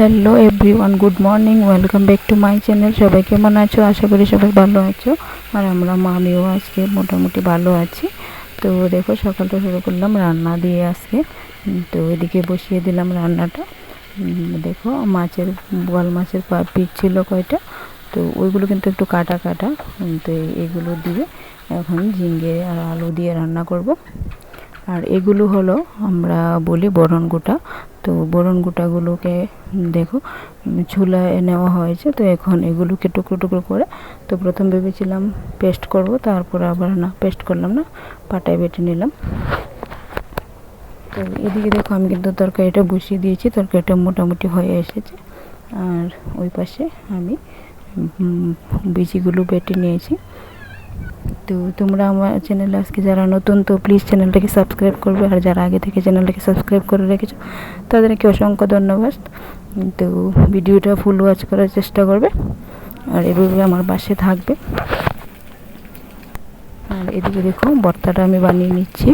Hello everyone good morning welcome back to my channel সবাই কেমন আছো? আশা করি সবাই ভালো আছো। আর আমরা মামিও আজকে মোটামুটি ভালো আছি। তো দেখো সকালটা শুরু করলাম রান্না দিয়ে আজকে। তো এদিকে বসিয়ে দিলাম রান্নাটা। দেখো, মাছের, বোয়াল মাছের পা পিস ছিল কয়টা? তো ওইগুলো কিন্তু একটু কাটা কাটা। তো এগুলো দিয়ে এখন ঝিঙ্গে আর আলু দিয়ে রান্না করব। আর এগুলো হলো আমরা বলি বরণ গোটা। তো বরণ গোটাগুলোকে দেখো, চুলায় নেওয়া হয়েছে, তো এখন এগুলোকে টুকরো টুকরো করে, তো প্রথম ভেবেছিলাম পেস্ট করব, তারপর আবার না, পেস্ট করলাম না, পাটায় বেটে নিলাম। তো এদিকে দেখো আমি কিন্তু তরকারিটা বসিয়ে দিয়েছি, তরকারিটা মোটামুটি হয়ে এসেছে, আর ওই পাশে আমি বিচিগুলো বেটে নিয়েছি। তো তোমরা আমার চ্যানেলে আজকে যারা নতুন, তো প্লিজ চ্যানেলটাকে সাবস্ক্রাইব করবে। আর যারা আগে থেকে চ্যানেলটাকে সাবস্ক্রাইব করে রেখেছো, তাদেরকে অসংখ্য ধন্যবাদ। তো ভিডিওটা ফুল ওয়াচ করার চেষ্টা করবে। আর এভাবে আমার পাশে থাকবে। আর এদিকে দেখো ভর্তাটা আমি বানিয়ে নিচ্ছি।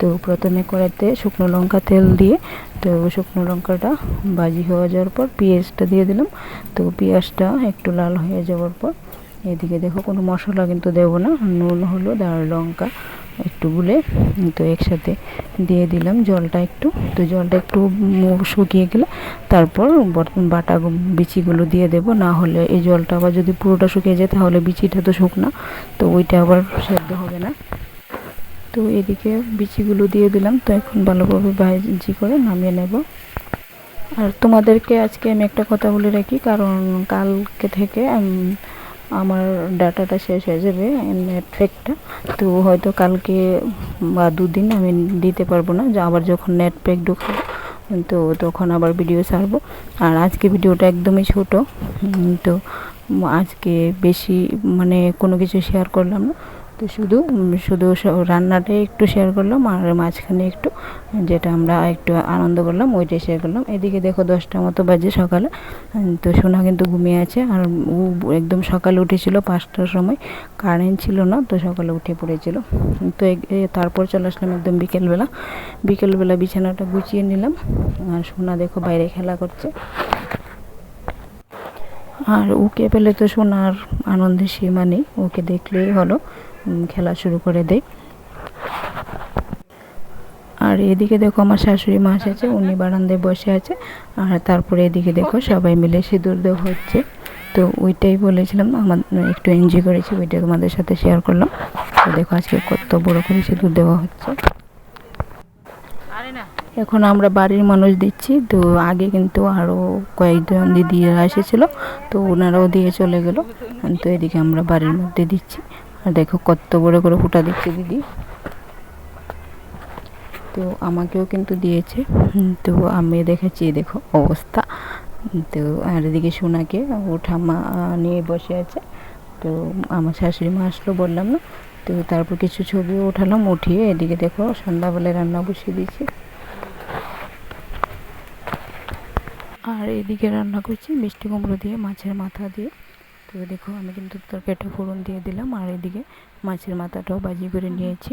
তো প্রথমে কড়াইতে শুকনো লঙ্কা তেল দিয়ে, তো শুকনো লঙ্কাটা ভাজি হয়ে যাওয়ার পর পেঁয়াজটা দিয়ে দিলাম। তো পেঁয়াজটা একটু লাল হয়ে যাওয়ার পর এদিকে দেখো, কোনো মশলা কিন্তু দেবো না। নুন, হলুদ আর লঙ্কা একটু গুলে তো একসাথে দিয়ে দিলাম জলটা একটু। তো জলটা একটু শুকিয়ে গেলে তারপর বাটা বিচিগুলো দিয়ে দেবো। না হলে এই জলটা আবার যদি পুরোটা শুকিয়ে যায়, তাহলে বিচিটা তো শুকনা। তো ওইটা আবার সেদ্ধ হবে না। তো এদিকে বিচিগুলো দিয়ে দিলাম। তো এখন ভালোভাবে ভাজি করে নামিয়ে নেব। আর তোমাদেরকে আজকে আমি একটা কথা বলে রাখি, কারণ কালকে থেকে আমার ডাটাটা শেষ হয়ে যাবে নেট প্যাকটা তো হয়তো কালকে বা দুদিন আমি দিতে পারব না, যে আবার যখন নেট প্যাক ঢুকবো তো তখন আবার ভিডিও ছাড়বো। আর আজকে ভিডিওটা একদমই ছোট তো আজকে বেশি মানে কোনো কিছু শেয়ার করলাম না। তো শুধু শুধু রান্নাটাই একটু শেয়ার করলাম আর মাঝখানে একটু, যেটা আমরা একটু আনন্দ করলাম ওইটাই শেয়ার করলাম। এদিকে দেখো দশটা মতো বাজে সকালে তো সোনা কিন্তু ঘুমিয়ে আছে আর ও একদম সকালে উঠেছিল পাঁচটার সময় কারেন্ট ছিল না তো সকালে উঠে পড়েছিল। তো তারপর চলে আসলাম একদম বিকেলবেলা। বিকেলবেলা বিছানাটা গুছিয়ে নিলাম আর সোনা দেখো বাইরে খেলা করছে। আর ওকে পেলে তো সোনার আনন্দের সীমা নেই, ওকে দেখলেই হলো। খেলা শুরু করে দেয় আর এদিকে দেখো আমার শাশুড়ি মা এসেছে, উনি বারান্দায় বসে আছে, আর তারপরে এদিকে দেখো সবাই মিলে সিঁদুর দেওয়া হচ্ছে। তো ওইটাই বলেছিলাম, আমার একটু এনজয় করেছি, ওইটা তোমাদের সাথে শেয়ার করলাম। তো দেখো আজকে কত বড় করে সিঁদুর দেওয়া হচ্ছে। এখন আমরা বাড়ির মানুষ দিচ্ছি, তো আগে কিন্তু আরও কয়েকজন দিদিরা এসেছিল, তো ওনারাও দিয়ে চলে গেল। তো এদিকে আমরা বাড়ির মধ্যে দিচ্ছি। আর দেখো কত বড় করে ফুটা দিচ্ছে দিদি। তো আমাকেও কিন্তু দিয়েছে। তো আমি দেখেছি দেখো অবস্থা। তো আর এদিকে সোনাকে ও ঠাম্মা নিয়ে বসে আছে। তো আমার শাশুড়ি মা আসলো বললাম না। তো তারপর কিছু ছবিও উঠালাম উঠিয়ে এদিকে দেখো সন্ধ্যাবেলায় রান্না বসিয়ে দিয়েছি। আর এদিকে রান্না করছি মিষ্টি কুমড়ো দিয়ে, মাছের মাথা দিয়ে। তো দেখো আমি কিন্তু তরকারিটা ফোড়ন দিয়ে দিলাম আর এদিকে মাছের মাথাটাও বাজি করে নিয়েছি।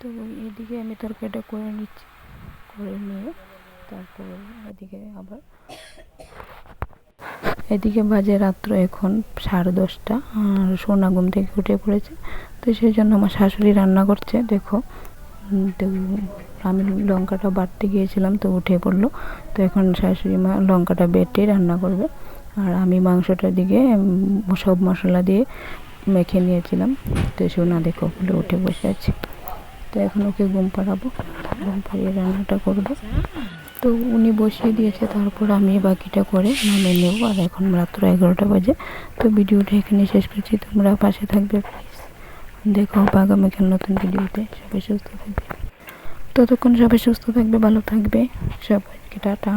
তো এদিকে আমি তরকারিটা করে নিচ্ছি করে নিয়ে তারপর এদিকে আবার এদিকে বাজে রাত্র এখন সাড়ে দশটা আর সোনা ঘুম থেকে উঠে পড়েছে। তো সেই জন্য আমার শাশুড়ি রান্না করছে দেখো। তো আমি লঙ্কাটা বাটতে গিয়েছিলাম তো উঠে পড়ল। তো এখন শাশুড়ি মা লঙ্কাটা বেটে রান্না করবে। আর আমি মাংসটা দিকে সব মশলা দিয়ে মেখে নিয়েছিলাম। তো সোনা দেখো বলে উঠে বসে আছে। তো এখন ওকে ঘুম পাড়াবো। ঘুম পাড়িয়ে রান্নাটা করব। তো উনি বসিয়ে দিয়েছে, তারপর আমি বাকিটা করে নামে নেব। আর এখন রাত্র এগারোটা বাজে। তো ভিডিওটা এখানে শেষ করছি। তোমরা পাশে থাকবে প্লিজ দেখো আগামীকাল নতুন ভিডিওতে। সবাই সুস্থ থাকবে। ততক্ষণ সবাই সুস্থ থাকবে, ভালো থাকবে। সবাইকে টাটা।